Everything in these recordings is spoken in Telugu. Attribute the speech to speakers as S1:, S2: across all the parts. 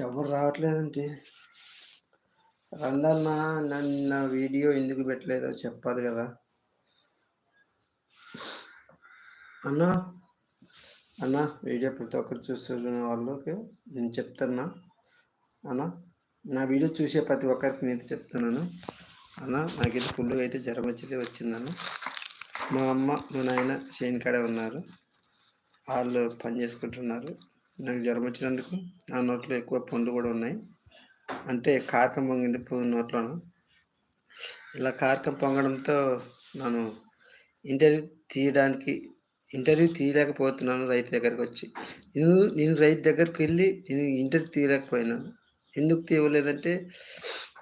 S1: ఎవరు రావట్లేదంటే రండన్న నన్న వీడియో ఎందుకు పెట్టలేదో చెప్పాలి కదా. అన్న అన్న వీడియో ప్రతి ఒక్కరు చూస్తున్న వాళ్ళకి నేను చెప్తున్నా. అన్న నా వీడియో చూసే ప్రతి ఒక్కరికి నేను చెప్తున్నాను. అన్న నాకైతే ఫుల్గా అయితే జ్వరం వచ్చేది వచ్చిందన్న. మా అమ్మ మా నాయన చేను కాడే ఉన్నారు. వాళ్ళు పని చేసుకుంటున్నారు. నాకు జ్వరం వచ్చినందుకు నా నోట్లో ఎక్కువ పండ్లు కూడా ఉన్నాయి. అంటే కారకం పొంగింది పో- నోట్లోను. ఇలా కారకం పొంగడంతో నేను ఇంటర్వ్యూ తీయడానికి ఇంటర్వ్యూ తీయలేకపోతున్నాను రైతు దగ్గరికి వచ్చి. నేను నేను రైతు దగ్గరికి వెళ్ళి నేను ఇంటర్వ్యూ తీయలేకపోయినాను ఎందుకు తీయలేదంటే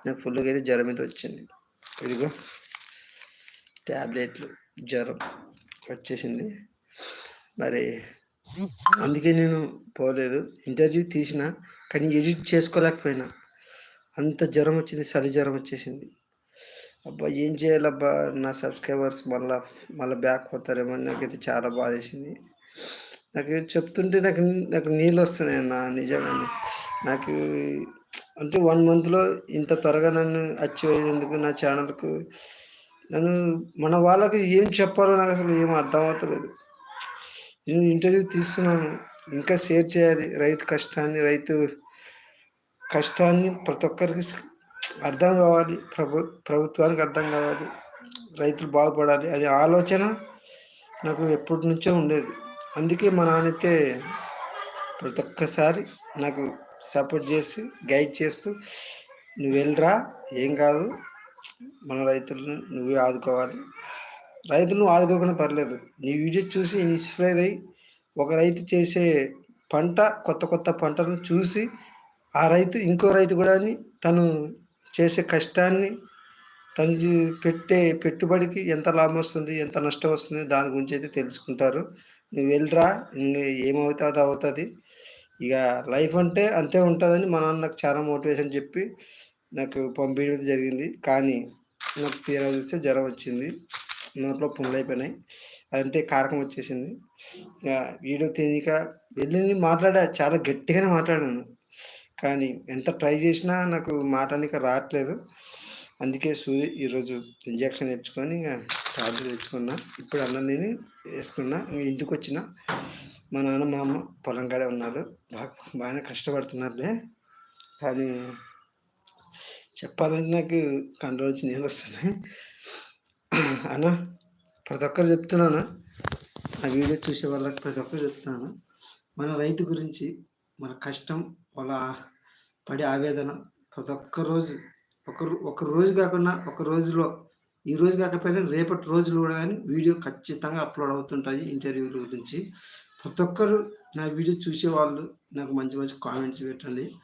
S1: నాకు ఫుల్గా అయితే జ్వరం అయితే వచ్చింది. ఇదిగో ట్యాబ్లెట్లు జ్వరం వచ్చేసింది. మరి అందుకే నేను పోలేదు. ఇంటర్వ్యూ తీసిన కానీ ఎడిట్ చేసుకోలేకపోయినా. అంత జ్వరం వచ్చింది చలి జ్వరం వచ్చేసింది. అబ్బా ఏం చేయాలబ్బా? నా సబ్స్క్రైబర్స్ మళ్ళా మళ్ళీ బ్యాక్ పోతారేమో నాకైతే చాలా బాధ వేసింది నాకు చెప్తుంటే నాకు నాకు నీళ్ళు వస్తున్నాయి అన్న నిజంగానే నాకు అంటే వన్ మంత్లో ఇంత త్వరగా నన్ను అచీవ్ అయ్యేందుకు నా ఛానల్కు నన్ను మన వాళ్ళకి ఏం చెప్పాలో నాకు అసలు ఏం అర్థం అవుతలేదు. నేను ఇంటర్వ్యూ తీస్తున్నాను. ఇంకా షేర్ చేయాలి. రైతు కష్టాన్ని రైతు కష్టాన్ని ప్రతి ఒక్కరికి అర్థం కావాలి. ప్రభు ప్రభుత్వానికి అర్థం కావాలి. రైతులు బాగుపడాలి అనే ఆలోచన నాకు ఎప్పటి నుంచో ఉండేది. అందుకే మా నాన్నైతే ప్రతి ఒక్కసారి నాకు సపోర్ట్ చేసి గైడ్ చేస్తూ నువ్వు వెళ్ళరా ఏం కాదు. మన రైతులను నువ్వే ఆదుకోవాలి. రైతులను ఆదుకోకుండా పర్లేదు. నీ వీడియో చూసి ఇన్స్పైర్ అయ్యి ఒక రైతు చేసే పంట కొత్త కొత్త పంటలను చూసి ఆ రైతు ఇంకో రైతు కూడా తను చేసే కష్టాన్ని తను పెట్టే పెట్టుబడికి ఎంత లాభం వస్తుంది ఎంత నష్టం వస్తుంది దాని గురించి అయితే తెలుసుకుంటారు. నువ్వు వెళ్ళరా ఏమవుతుంది ఏమవుతుందో అవుతుంది. ఇక లైఫ్ అంటే అంతే ఉంటుందని మా నాన్న నాకు చాలా మోటివేషన్ చెప్పి నాకు పంపించడం జరిగింది. కానీ నాకు తీరా చూస్తే జ్వరం వచ్చింది. నోట్లో పుండ్లు అయిపోయినాయి. అదంటే కారకం వచ్చేసింది. ఇక వీడియో తెలియక వెళ్ళి మాట్లాడా చాలా గట్టిగానే మాట్లాడాను. కానీ ఎంత ట్రై చేసినా నాకు మాట్లాడడానికి రావట్లేదు. అందుకే సూది ఈరోజు ఇంజక్షన్ తెచ్చుకొని ఇక టాబ్లెట్ తెచ్చుకున్నా. ఇప్పుడు అన్నం తిని వేసుకున్నా ఇంటికి వచ్చిన మా నాన్న మా అమ్మ పొలం కాడే ఉన్నారు. బాగా బాగానే కష్టపడుతున్నారులే. కానీ చెప్పాలంటే నాకు కంట్రోల్ వచ్చి నేను వస్తున్నాయి. అన్న ప్రతి ఒక్కరు చెప్తున్నాను. ఆ వీడియో చూసే వాళ్ళకి ప్రతి ఒక్కరు చెప్తున్నాను. మన రైతు గురించి మన కష్టం వాళ్ళ పడే ఆవేదన ప్రతి ఒక్క రోజు ఒక ఒక రోజు కాకుండా ఒక రోజులో ఈ రోజు కాకపోయినా రేపటి రోజులు కూడా కానీ వీడియో ఖచ్చితంగా అప్లోడ్ అవుతుంటాయి ఇంటర్వ్యూల గురించి. ప్రతి ఒక్కరు నా వీడియో చూసే వాళ్ళు నాకు మంచి మంచి కామెంట్స్ పెట్టండి.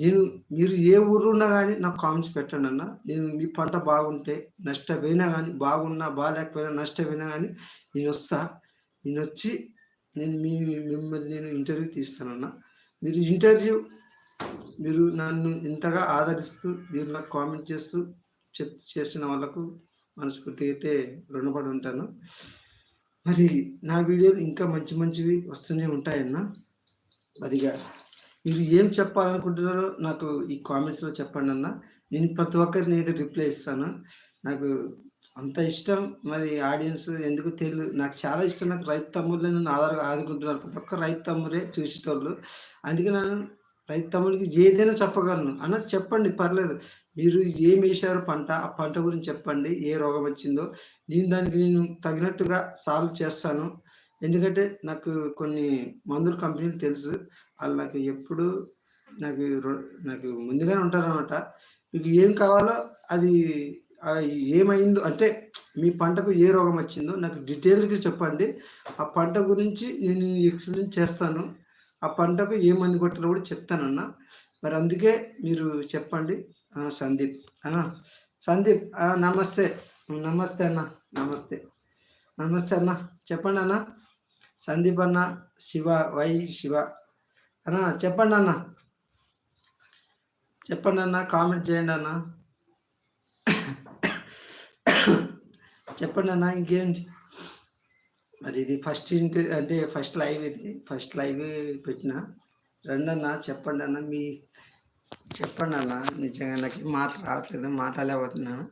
S1: నేను మీరు ఏ ఊరు ఉన్నా కానీ నాకు కామెంట్స్ పెట్టండి అన్న. నేను మీ పంట బాగుంటే నష్టపోయినా కానీ బాగున్నా బాగాలేకపోయినా నష్టపోయినా కానీ నేను వస్తా. నేను వచ్చి నేను మీ మిమ్మల్ని నేను ఇంటర్వ్యూ తీస్తానన్న మీరు ఇంటర్వ్యూ మీరు నన్ను ఇంతగా ఆదరిస్తూ మీరు నాకు కామెంట్ చేస్తూ చెప్ చేసిన వాళ్ళకు మనస్ఫూర్తిగా అయితే రుణపడి ఉంటాను. మరి నా వీడియోలు ఇంకా మంచి మంచివి వస్తూనే ఉంటాయన్న. మరిగా మీరు ఏం చెప్పాలనుకుంటున్నారో నాకు ఈ కామెంట్స్లో చెప్పండి అన్న. నేను ప్రతి ఒక్కరికి నేను రిప్లై ఇస్తాను. నాకు అంత ఇష్టం మరి ఆడియన్స్ ఎందుకు తెలియదు నాకు చాలా ఇష్టం. నాకు రైతు తమ్ముళ్ళే నన్ను ఆధార ఆదుకుంటున్నారు. ప్రతి ఒక్క రైతు తమ్ముడే చూసేటోళ్ళు. అందుకే నేను రైతు తమ్ముడికి ఏదైనా చెప్పగలను. అన్న చెప్పండి పర్లేదు. మీరు ఏం వేశారు పంట ఆ పంట గురించి చెప్పండి. ఏ రోగం వచ్చిందో. నేను దానికి నేను తగినట్టుగా సాల్వ్ చేస్తాను. ఎందుకంటే నాకు కొన్ని మందుల కంపెనీలు తెలుసు. వాళ్ళు నాకు ఎప్పుడు నాకు నాకు ముందుగానే ఉంటారనమాట మీకు ఏం కావాలో అది ఏమైందో అంటే మీ పంటకు ఏ రోగం వచ్చిందో నాకు డీటెయిల్స్గా చెప్పండి. ఆ పంట గురించి నేను ఎక్స్ప్లెయిన్ చేస్తాను. ఆ పంటకు ఏ మందు కొట్టాలో కూడా చెప్తానన్న మరి అందుకే మీరు చెప్పండి. సందీప్. అన్నా సందీప్ నమస్తే. నమస్తే అన్న. నమస్తే. నమస్తే అన్న. చెప్పండి అన్న. సందీప్ అన్న శివ వై శివ. అన్న చెప్పండి అన్న. చెప్పండి అన్న కామెంట్ చేయండి అన్న. చెప్పండి అన్న ఇంకేం మరి ఇది ఫస్ట్ ఇంటి అంటే ఫస్ట్ లైవ్ ఇది. ఫస్ట్ లైవ్ పెట్టిన. రండి అన్న చెప్పండి అన్న. మీ చెప్పండి అన్న. నిజంగా నాకు మాట రావట్లేదు. మాట్లాడలేకపోతున్నాను.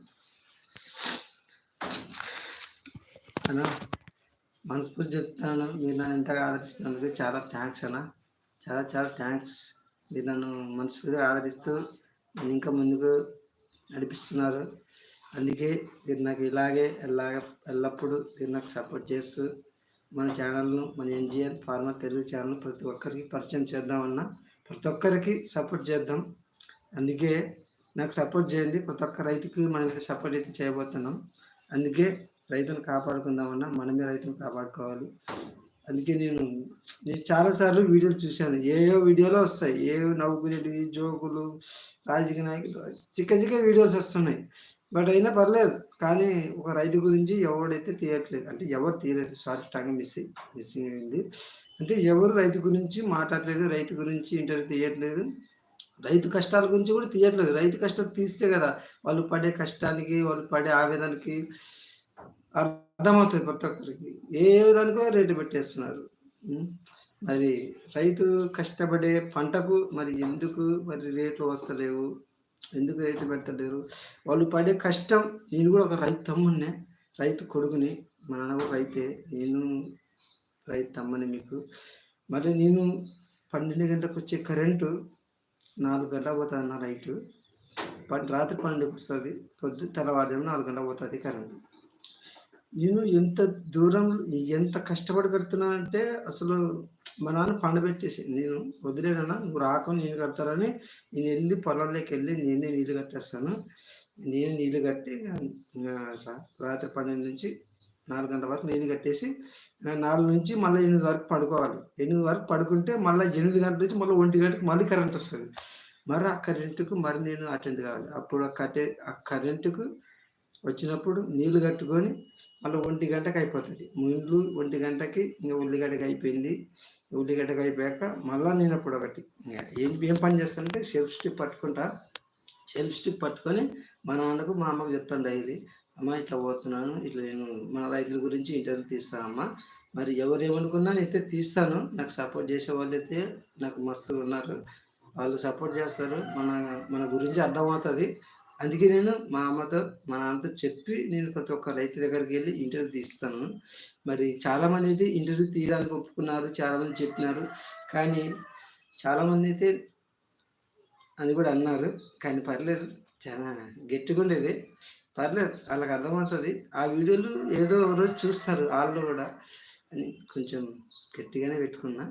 S1: అన్న మనస్ఫూర్తి చెప్తున్నాను మీరు నన్ను ఎంతగా ఆదరిస్తున్నందుకు చాలా థ్యాంక్స్ అన్న. చాలా చాలా థ్యాంక్స్. మీరు నన్ను మనస్ఫూర్తిగా ఆదరిస్తూ నన్ను ఇంకా ముందుకు నడిపిస్తున్నారు. అందుకే మీరు నాకు ఇలాగే ఎలాగ ఎల్లప్పుడూ మీరు నాకు సపోర్ట్ చేస్తూ మన ఛానల్ను మన ఎన్జిఎన్ ఫార్మర్ తెలుగు ఛానల్ ప్రతి ఒక్కరికి పరిచయం చేద్దామన్నా ప్రతి ఒక్కరికి సపోర్ట్ చేద్దాం. అందుకే నాకు సపోర్ట్ చేయండి. ప్రతి ఒక్క రైతుకి మనకి సపోర్ట్ అయితే చేయబోతున్నాం. అందుకే రైతును కాపాడుకుందామన్నా మనమే రైతును కాపాడుకోవాలి. అందుకే నేను నేను చాలాసార్లు వీడియోలు చూశాను. ఏయో వీడియోలో వస్తాయి? ఏ నవ్వుకునేటివి జోకులు రాజకీయ నాయకులు చిక్క చిక్క వీడియోస్ వస్తున్నాయి. బట్ అయినా పర్లేదు. కానీ ఒక రైతు గురించి ఎవడైతే తీయట్లేదు అంటే ఎవరు తీయలేదు సారీ స్టాంగ్ మిస్ మిస్సింగ్ అయింది. అంటే ఎవరు రైతు గురించి మాట్లాడలేదు రైతు గురించి ఇంటర్వ్యూ తీయట్లేదు. రైతు కష్టాల గురించి కూడా తీయట్లేదు. రైతు కష్టాలు తీస్తే కదా వాళ్ళు పడే కష్టానికి వాళ్ళు పడే ఆవేదనకి అర్థమవుతుంది ప్రతి ఒక్కరికి ఏ విధానికో రేటు పెట్టేస్తున్నారు. మరి రైతు కష్టపడే పంటకు మరి ఎందుకు మరి రేట్లు వస్తలేవు? ఎందుకు రేట్లు పెట్టలేరు వాళ్ళు పడే కష్టం నేను కూడా ఒక రైతు తమ్ముడినే రైతు కొడుకుని మా నాన్న కూడా రైతే నేను రైతు తమ్మని మీకు. మరి నేను పన్నెండు గంటలకు వచ్చే కరెంటు నాలుగు గంటలకు పోతుంది అన్న రైతు రాత్రి పన్నెండుకి వస్తుంది పొద్దు తెల్లవారుదేమో నాలుగు గంటలకు పోతుంది కరెంటు. నేను ఎంత దూరం ఎంత కష్టపడి కడుతున్నానంటే అసలు మా నాన్న పండబెట్టేసి నేను వదిలేనన్నా నువ్వు రాక నేను కడతారని నేను వెళ్ళి పొలంలోకి వెళ్ళి నేనే నీళ్ళు కట్టేస్తాను. నేను నీళ్ళు కట్టి రాత్రి పన్నెండు నుంచి నాలుగు గంటల వరకు నీళ్ళు కట్టేసి నాలుగు నుంచి మళ్ళీ ఎనిమిది వరకు పడుకోవాలి. ఎనిమిది వరకు పడుకుంటే మళ్ళీ ఎనిమిది గంటల నుంచి మళ్ళీ ఒంటి గంటకి మళ్ళీ కరెంట్ వస్తుంది. మరి ఆ కరెంటుకు మరి నేను అటెండ్ కావాలి. అప్పుడు ఆ కటే ఆ కరెంటుకు వచ్చినప్పుడు నీళ్ళు కట్టుకొని మళ్ళీ ఒంటి గంటకి అయిపోతుంది. ముందు ఒంటి గంటకి ఇంకా ఉల్లిగడ్డకి అయిపోయింది. ఉల్లిగడ్డకి అయిపోయాక మళ్ళీ నేను అప్పుడు ఒకటి ఏం ఏం పని చేస్తానంటే సెల్ఫ్ స్టిక్ పట్టుకుంటా. సెల్ఫ్ స్టిక్ పట్టుకొని మా నాన్నకు మా అమ్మకు చెప్తాను డైలీ. అమ్మ ఇట్లా పోతున్నాను. ఇట్లా నేను మన రైతుల గురించి ఇంటర్వ్యూ అమ్మ మరి ఎవరు ఏమనుకున్నా నేనైతే తీస్తాను. నాకు సపోర్ట్ చేసే వాళ్ళు అయితే నాకు మస్తు ఉన్నారు. వాళ్ళు సపోర్ట్ చేస్తారు. మన మన గురించి అర్థమవుతుంది. అందుకే నేను మా అమ్మతో మా నాన్నతో చెప్పి నేను ప్రతి ఒక్క రైతు దగ్గరికి వెళ్ళి ఇంటర్వ్యూ తీస్తాను. మరి చాలామంది అయితే ఇంటర్వ్యూ తీయడానికి ఒప్పుకున్నారు చాలామంది చెప్పినారు. కానీ చాలామంది అయితే అని కూడా అన్నారు. కానీ పర్లేదు చాలా గట్టిగుండేది పర్లేదు వాళ్ళకి అర్థమవుతుంది. ఆ వీడియోలు ఏదో రోజు చూస్తారు వాళ్ళు కూడా. అని కొంచెం గట్టిగానే పెట్టుకున్నా.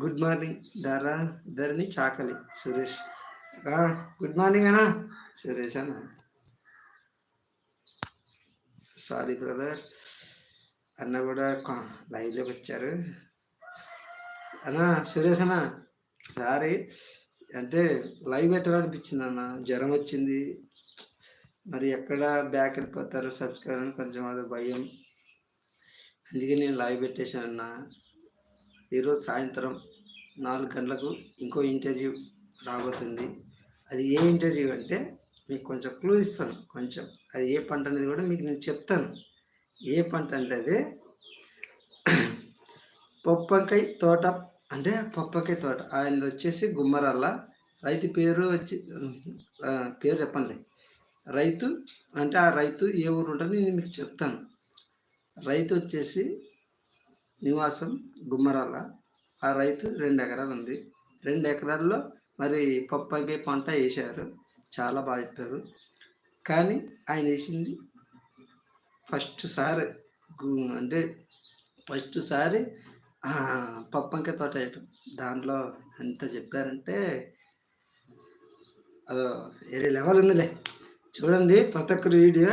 S1: గుడ్ మార్నింగ్ ధర ధరణి చాకలి సురేష్. గుడ్ మార్నింగ్ అన్నా. సురేష్ అన్న. సారీ బ్రదర్ అన్న కూడా లైవ్లోకి వచ్చారు. అన్న సురేష్ అన్న సారీ అంటే లైవ్ పెట్టాలనిపించింది అన్న. జ్వరం వచ్చింది. మరి ఎక్కడ బ్యాక్ వెళ్ళిపోతారు సబ్స్క్రైబ్ అని కొంచెం అది భయం. అందుకే నేను లైవ్ పెట్టేశాను అన్న. ఈరోజు సాయంత్రం నాలుగు గంటలకు ఇంకో ఇంటర్వ్యూ రాబోతుంది. అది ఏ ఇంటర్వ్యూ అంటే మీకు కొంచెం క్లూ ఇస్తాను కొంచెం. అది ఏ పంట అనేది కూడా మీకు నేను చెప్తాను. ఏ పంట అంటే అది పొప్పకాయ తోట అంటే పొప్పకాయ తోట. ఆయన వచ్చేసి గుమ్మరల్ల రైతు పేరు వచ్చి పేరు చెప్పండి. రైతు అంటే ఆ రైతు ఏ ఊరు ఉంటుందో నేను మీకు చెప్తాను. రైతు వచ్చేసి నివాసం గుమ్మరాల ఆ రైతు రెండు ఎకరాలు ఉంది. రెండు ఎకరాల్లో మరి పప్పాకి పంట వేశారు. చాలా బాగా చెప్పారు. కానీ ఆయన వేసింది ఫస్ట్ సారి అంటే ఫస్ట్ సారి పప్పంక తోట వేయటం. దాంట్లో ఎంత చెప్పారంటే అదో వేరే లెవెల్ ఉందిలే. చూడండి ప్రతి ఒక్కరి వీడియో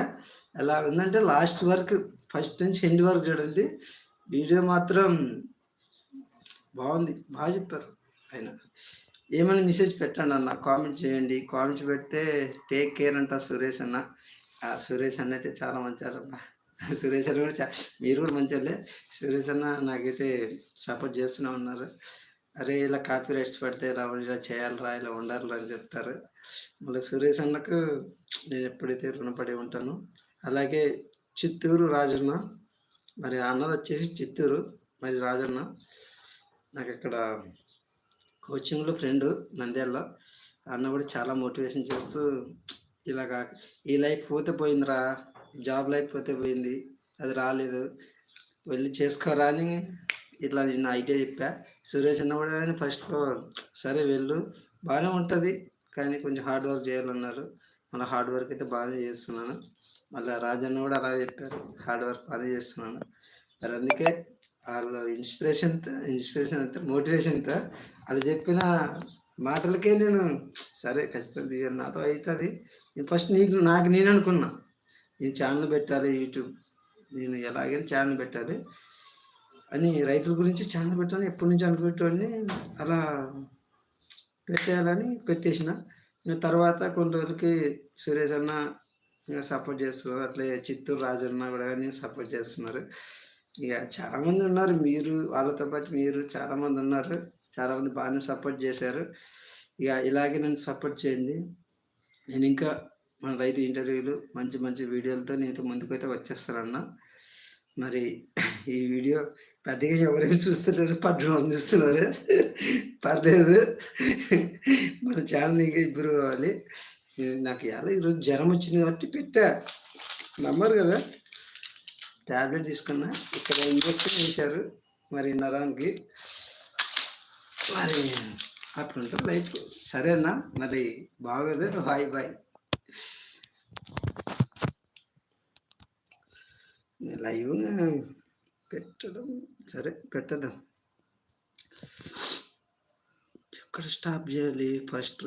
S1: ఎలా ఉందంటే లాస్ట్ వరకు ఫస్ట్ నుంచి ఎండ్ వరకు చూడండి. వీడియో మాత్రం బాగుంది. బాగా చెప్పారు ఆయన. ఏమైనా మెసేజ్ పెట్టండి అన్న. కామెంట్ చేయండి. కామెంట్స్ పెడితే టేక్ కేర్ అంట సురేష్ అన్న. సురేష్ అన్న అయితే చాలా మంచారన్న సురేష్ అన్న కూడా మీరు కూడా మంచిలే సురేష్ అన్న నాకైతే సపోర్ట్ చేస్తూనే ఉన్నారు. అరే ఇలా కాపీ రైట్స్ పెడితే ఇలా ఇలా చేయాలరా ఇలా ఉండాలరా అని చెప్తారు. మళ్ళీ సురేష్ అన్నకు నేను ఎప్పుడైతే రుణపడి ఉంటాను అలాగే చిత్తూరు రాజన్న మరి అన్నది వచ్చేసి చిత్తూరు మరి రాజన్న. నాకు ఇక్కడ కోచింగ్లో ఫ్రెండ్ నంద్యాలలో. అన్న కూడా చాలా మోటివేషన్ చేస్తూ ఇలాగా ఈ లైఫ్ పోతే పోయిందిరా జాబ్ లైఫ్ పోతే పోయింది అది రాలేదు వెళ్ళి చేసుకోరా అని ఇట్లా నిన్న ఐడియా చెప్పా. సురేష్ అన్న కూడా కానీ ఫస్ట్లో సరే వెళ్ళు బాగానే ఉంటుంది కానీ కొంచెం హార్డ్ వర్క్ చేయాలన్నారు. మన హార్డ్ వర్క్ అయితే బాగానే చేస్తున్నాను. మళ్ళీ రాజన్న కూడా అలా చెప్పారు హార్డ్ వర్క్ బాగానే చేస్తున్నాను. మరి అందుకే వాళ్ళు ఇన్స్పిరేషన్ ఇన్స్పిరేషన్ అంటే మోటివేషన్తో వాళ్ళు చెప్పిన మాటలకే నేను సరే ఖచ్చితంగా దిగాను నాతో అవుతుంది నేను ఫస్ట్ నీకు నాకు నేను అనుకున్నా. నేను ఛానల్ పెట్టాలి యూట్యూబ్. నేను ఎలాగైనా ఛానల్ పెట్టాలి అని రైతుల గురించి ఛానల్ పెట్టాలని ఎప్పటి నుంచి అనుకుంటాన్ని అలా పెట్టేయాలని పెట్టేసిన. తర్వాత కొన్ని రోజులకి సురేష్ అన్న సపోర్ట్ చేస్తున్నారు. అట్లే చిత్తూరు రాజన్న కూడా కానీ సపోర్ట్ చేస్తున్నారు. ఇక చాలామంది ఉన్నారు. మీరు వాళ్ళతో పాటు మీరు చాలామంది ఉన్నారు. చాలామంది బాగానే సపోర్ట్ చేశారు. ఇక ఇలాగే నన్ను సపోర్ట్ చేయండి. నేను ఇంకా మన రైతు ఇంటర్వ్యూలు మంచి మంచి వీడియోలతో నేను ముందుకైతే వచ్చేస్తానన్న. మరి ఈ వీడియో పెద్దగా ఎవరైనా చూస్తున్నారు పడ్డం మంది చూస్తున్నారు. పర్లేదు. మన ఛానల్ ఇంకా ఇంప్రూవ్ అవ్వాలి. నాకు ఎలా ఈరోజు జ్వరం వచ్చింది కాబట్టి పెట్టా. నమ్మరు కదా. ట్యాబ్లెట్ తీసుకున్నా. ఇక్కడ ఇంజక్షన్ వేశారు మరి నరానికి. మరి అట్లుంటుంది లైఫ్. సరేనా మరి బాగోదు. Bye bye. లైవ్ పెట్టడం. సరే పెట్టదాం ఎక్కడ స్టాప్ చేయాలి? ఫస్ట్